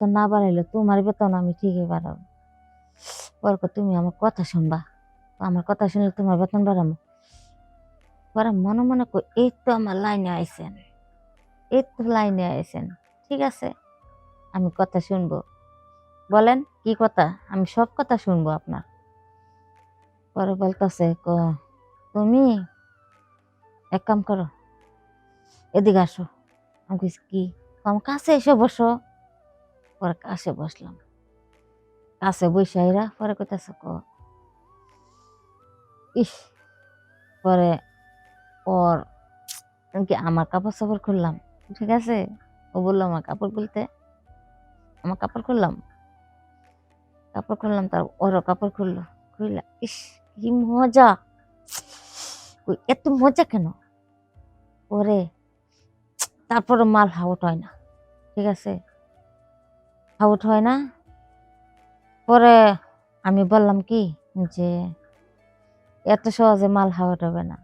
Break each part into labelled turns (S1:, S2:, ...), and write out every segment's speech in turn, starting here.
S1: বেতন না বাড়াইলে তোমার বেতন আমি ঠিকই বাড়াবো। পরে কয়, তুমি আমার কথা শুনবা। আমার কথা শুনলে তোমার বেতন বাড়াবো পরে মনে মনে কই এই তো আমার লাইনে আইছেন। এই তো লাইনে আইছেন ঠিক আছে? আমি কথা শুনব। বলেন কি কথা? আমি সব কথা শুনব আপনার। পরে বলতেছে ক তুমি এক কাম করো এদিকে আসো। আমি কি? আমার কাছে এসে বসো। পরে কাছে বসলাম। কাছে আইরা পরে কইতাছে, ক। ইস, পরে ওর কি আমার কাপড় চাপড় খুললাম? ঠিক আছে? ও বলল, আমার কাপড় খুলতে? আমার কাপড় খুললাম। কাপড় খুললাম, তার ওরও কাপড় খুললো। খুললা ইস, কি মজা! এত মজা কেন? ওরে তারপরে মাল হাউট হয় না। ঠিক আছে? হাউট হয় না। পরে আমি বললাম কি যে এত সহজে মাল হাউট হবে না।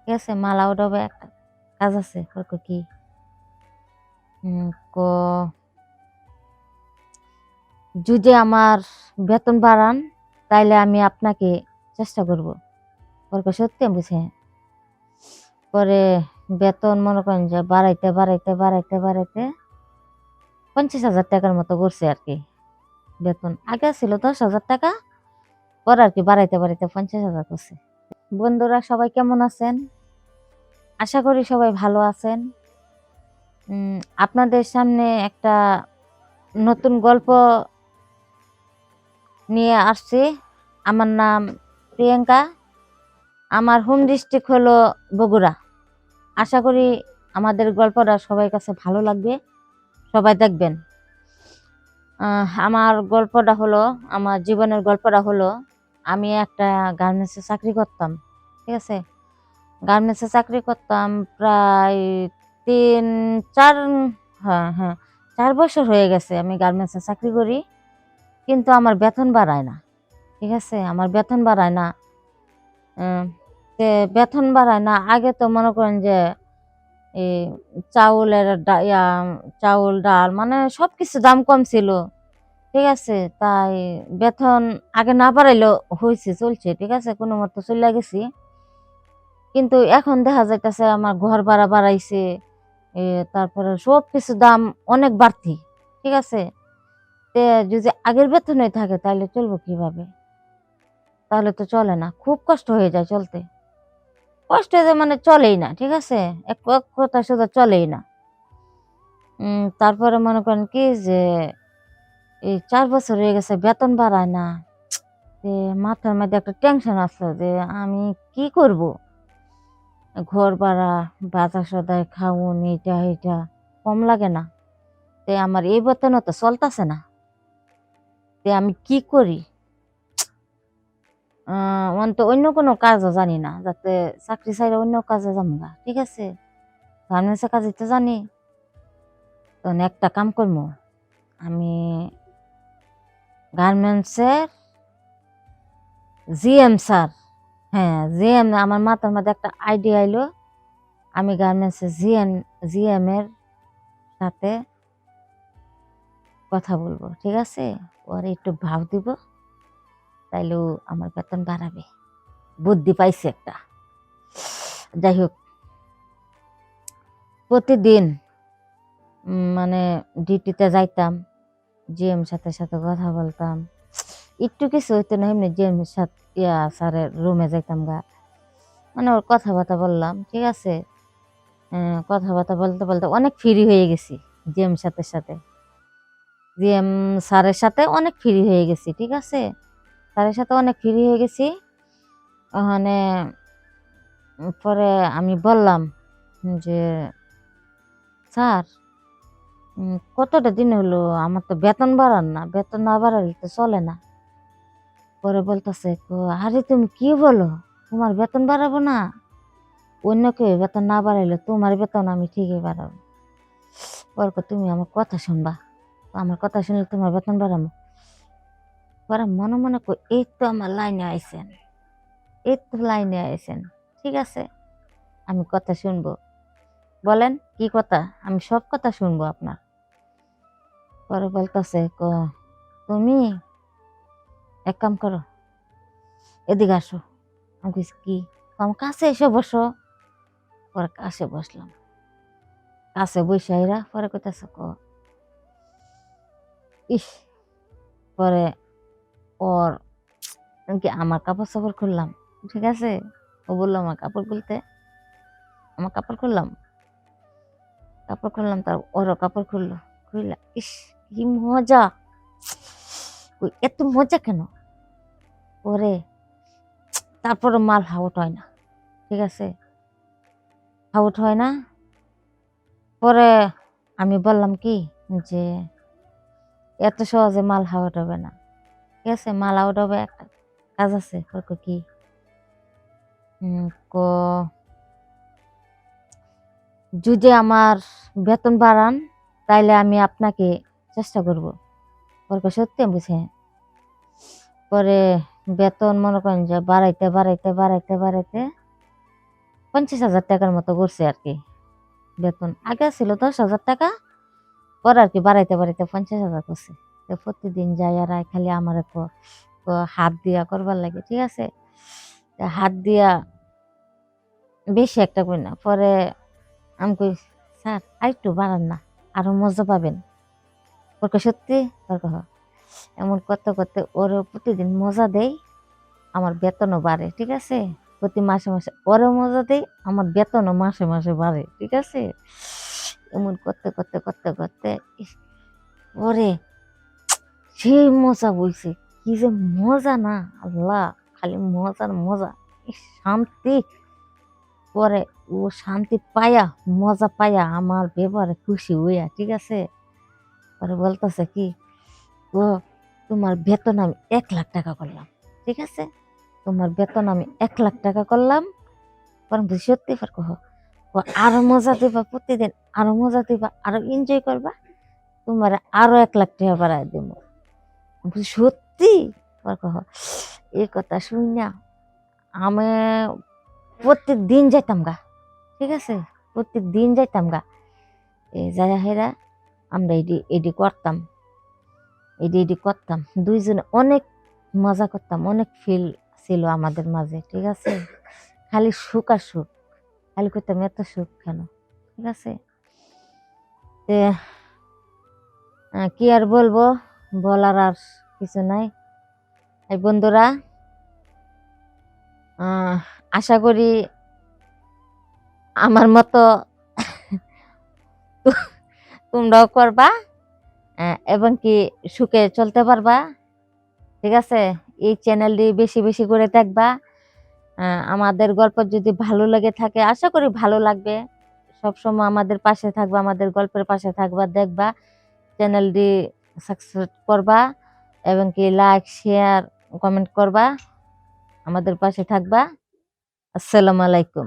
S1: ঠিক আছে মাল আউট হবে একটা কাজ আছে কি? ক যদি আমার বেতন বাড়ান তাইলে আমি আপনাকে চেষ্টা করব। পরে কই, সত্যি বুঝি "হ্যাঁ।" পরে বেতন মনে করেন যে বাড়াইতে বাড়াইতে বাড়াইতে বাড়াইতে পঞ্চাশ হাজার টাকার মতো করছে আর কি বেতন। আগে ছিল দশ হাজার টাকা, পরে আর কি বাড়াইতে বাড়াইতে পঞ্চাশ হাজার করছে বন্ধুরা, সবাই কেমন আছেন? আশা করি সবাই ভালো আছেন। আপনাদের সামনে একটা নতুন গল্প নিয়ে আসছি। আমার নাম প্রিয়াঙ্কা। আমার হোম ডিস্ট্রিক্ট হলো বগুড়া। আশা করি আমাদের গল্পটা সবার কাছে ভালো লাগবে। সবাই দেখবেন। আমার গল্পটা হলো, আমার জীবনের গল্পটা হলো, আমি একটা গার্মেন্টসে চাকরি করতাম, ঠিক আছে? গার্মেন্টসে চাকরি করতাম প্রায় তিন, চার হ্যাঁ হ্যাঁ চার বছর হয়ে গেছে আমি গার্মেন্টসে চাকরি করি, কিন্তু আমার বেতন বাড়ায় না, ঠিক আছে? আমার বেতন বাড়ায় না। বেতন বাড়ায় না। আগে তো মনে করেন যে চাউলের চাউল, ডাল মানে সব কিছু দাম কম ছিল। ঠিক আছে? তাই বেতন আগে না বাড়াইলেও হয়েছে চলছে, ঠিক আছে? কোনো মতো চলে গেছি। কিন্তু এখন দেখা যাইতেছে আমার ঘর ভাড়া বাড়াইছে তারপরে সব কিছু দাম অনেক বাড়তি, ঠিক আছে? তে যদি আগের বেতনই থাকে তাহলে চলবো কীভাবে? তাহলে তো চলে না, খুব কষ্ট হয়ে যায় চলতে। কষ্ট যায় মানে চলেই না, ঠিক আছে? এক কথা শুধু চলেই না। তারপরে মনে করেন কি যে, এই চার বছর হয়ে গেছে, বেতন বাড়ায় না। যে মাথার মধ্যে একটা টেনশন আছে যে, আমি কি করব? ঘর ভাড়া, বাজার সদায় খাউন এটা এটা কম লাগে না। তে আমার এই বেতনও তো চলতেছে না। তে আমি কি করি? অন্ত অন্য কোনো কাজও জানি না, যাতে চাকরি চাইলে অন্য কাজে যামগা, ঠিক আছে? গার্মেন্টসের কাজে তো জানি। তখন একটা কাম করব আমি গার্মেন্টসের জিএম স্যার হ্যাঁ জিএম, আমার মাথার মধ্যে একটা আইডিয়া আইলো, আমি গার্মেন্টসের জিএম জিএম এর সাথে কথা বলব, ঠিক আছে? ওর একটু ভাব দিব। তাইলে ও আমার বেতন বাড়াবে। বুদ্ধি পাইছে একটা। যাই হোক প্রতিদিন মানে ডিউটিতে যাইতাম জিএম সাথে সাথে কথা বলতাম। একটু কিছু হইতো না এমনি জিএম সাথে ইয়া স্যারের রুমে যাইতাম গা। মানে ওর কথাবার্তা বললাম ঠিক আছে? আহ, কথাবার্তা বলতে বলতে অনেক ফ্রি হয়ে গেছি জিএম সাথে সাথে। জিএম স্যারের সাথে অনেক ফ্রি হয়ে গেছি ঠিক আছে? স্যারের সাথে অনেক ফ্রি হয়ে গেছি। ওখানে পরে আমি বললাম যে, স্যার কতটা দিন হলো? আমার তো বেতন বাড়ান না, বেতন না বাড়ালে তো চলে না। পরে বলতেছে, আরে, তুমি কি বলো? তোমার বেতন বাড়াবো না। অন্য কেউ বেতন না বাড়াইলে তোমার বেতন আমি ঠিকই বাড়াবো। পরে তুমি আমার কথা শুনবা। আমার কথা শুনলে তোমার বেতন বাড়াবো। পরে মনে মনে কই, এই তো আমার লাইনে আইসেন এই তো লাইনে আইছেন। ঠিক আছে, আমি কথা শুনব। বলেন, কি কথা? আমি সব কথা শুনব আপনার। পরে বলতেছে, ক, তুমি এক কাম করো, এদিকে আসো। আমি কি? আমার কাছে এসে বসো। পরে কাছে বসলাম। কাছে বসে আইরা পরে কইতাছে, ক, ইস। পরে আমি কি আমার কাপড় চাপড় খুললাম? ঠিক আছে? ও বলল, আমার কাপড় খুলতে? আমার কাপড় খুললাম। কাপড় খুললাম, তার ওরও কাপড় খুললো। খুললা, ইস, কি মজা! এত মজা কেন? ওরে তারপরে মাল হাউট হয় না। ঠিক আছে? হাউট হয় না? পরে আমি বললাম কি যে, এত সহজে মাল হাউট হবে না। ঠিক আছে মাল হবে একটা কাজ আছে কি ক? যদি আমার বেতন বাড়ান তাইলে আমি আপনাকে চেষ্টা করব। ওর সত্যি বলছি, "হ্যাঁ।" পরে বেতন মনে করেন যে বাড়াইতে বাড়াইতে বাড়াইতে বাড়াইতে পঞ্চাশ হাজার টাকার মতো করছে আর কি বেতন। আগে ছিল দশ হাজার টাকা পরে আর কি বাড়াইতে বাড়াইতে পঞ্চাশ হাজার করছে। তো প্রতিদিন যাই আর খালি আমার হাত দিয়া করবার লাগে ঠিক আছে? হাত দিয়া বেশি একটা করি না পরে আমি কই স্যার আরেকটু বাড়ান না আরও মজা পাবেন। ওর কই, সত্যি? "হ্যাঁ।" এমন করতে করতে ওর প্রতিদিন মজা দেই আমার বেতনও বাড়ে ঠিক আছে? প্রতি মাসে মাসে ওরও মজা দেই আমার বেতনও মাসে মাসে বাড়ে ঠিক আছে? এমন করতে করতে করতে করতে ওরে সেই মজা বলছে কি যে মজা না আল্লাহ খালি মজার মজা। শান্তি পরে ও শান্তি পায়া মজা পায়া আমার ব্যবহারে খুশি হইয়া ঠিক আছে? পরে বলতেছে কি ও তোমার বেতন আমি এক লাখ টাকা করলাম ঠিক আছে? তোমার বেতন আমি এক লাখ টাকা করলাম। পরে বলছি, সত্যি ফের কহ আরও মজা দিবা প্রতিদিন আরও মজা দিবা আরও এনজয় করবা তোমার আরও এক লাখ টাকা বাড়াই দিব সত্যি? পরে কহ এই কথা শুন না, আমি প্রত্যেক দিন যাইতাম গা, ঠিক আছে? প্রত্যেক দিন যাইতাম গা। এই যাই হেরা আমরা এডি এডি করতাম, এডি এডি করতাম। দুইজনে অনেক মজা করতাম, অনেক ফিল ছিল আমাদের মাঝে, ঠিক আছে? খালি সুখ আর সুখ, খালি করতাম এত সুখ কেন? ঠিক আছে? কি আর বলব? বলার আর কিছু নাই। এই বন্ধুরা আশা করি আমার মতো তোমরাও করবা এবং কি সুখে চলতে পারবা। ঠিক আছে? এই চ্যানেলটি বেশি বেশি করে দেখবা। আমাদের গল্প যদি ভালো লেগে থাকে, আশা করি ভালো লাগবে। সবসময় আমাদের পাশে থাকবা, আমাদের গল্পের পাশে থাকবা, দেখবা। চ্যানেলটি সাবস্ক্রাইব করবা এবং কি লাইক শেয়ার কমেন্ট করবা। আমাদের পাশে থাকবা। আসসালামু আলাইকুম।